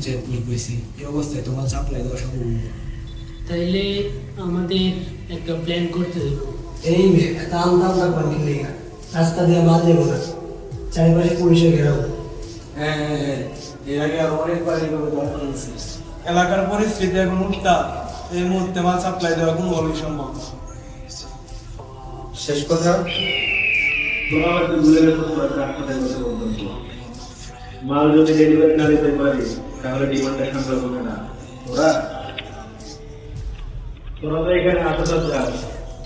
Check বইছি এই অবস্থায় তোমার সাপ্লাই দেওয়া সম্ভব না। তাইলে আমাদের একটা প্ল্যান করতে হবে এই লেগা রাস্তা দিয়ে মাল যাব না। চারিপাশে পুলিশে ঘেরাও। হ্যাঁ হ্যাঁ হ্যাঁ। এর আগে আর অনেকবার এইভাবে ধরা পড়েছি এলাকার পরিস্থিতি এখন উত্তাপ এই মুহূর্তে মাল সাপ্লাই দেওয়া কোনোভাবেই সম্ভব শেষ কথা? তোমরা বলতো মাল যদি ডেলিভারি না দিতে পারি, তাহলে ডিমান্ডটা সামলাবো হবে না। ওরা তোরা তো এখানে আসা চাস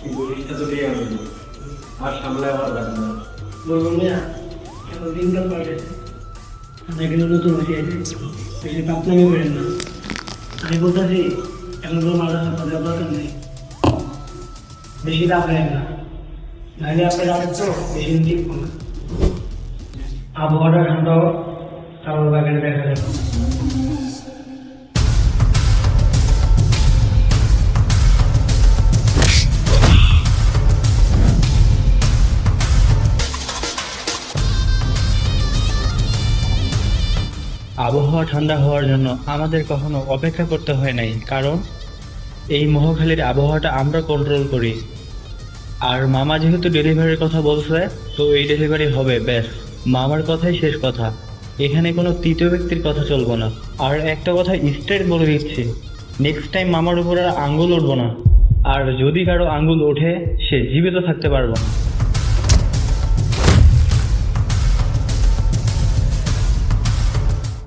কিন্তু ইচ্ছা তো নিয়ে আনবি। আর সামলায় আমার লাগবে না। বলব না এখন দিনকাল আমরা এখানে নতুন হয়েছি বেশি পাপনামি করেন না। আমি বলতেছি এখন কোনো মাথা হাত দেওয়ার দরকার নেই। বেশি দাম নেন না। নাহলে আপনার রাত তো বেশি টিকবো না। আবহাওয়াটা ঠান্ডা দেখা আবহাওয়া ঠান্ডা হওয়ার জন্য আমাদের কখনো অপেক্ষা করতে হয় নাই, কারণ এই মহাখালীর আবহাওয়াটা আমরা কন্ট্রোল করি। আর মামা যেহেতু ডেলিভারির কথা বলছে, তো এই ডেলিভারি হবে, ব্যাস। মামার কথাই শেষ কথা। এখানে কোনো তৃতীয় ব্যক্তির কথা চলবো না। আর একটা কথা স্ট্রেট বলে দিচ্ছি। নেক্সট টাইম মামার উপর আর আঙ্গুল উঠবো না। আর যদি কারও আঙ্গুল ওঠে, সে জীবিত থাকতে পারব না।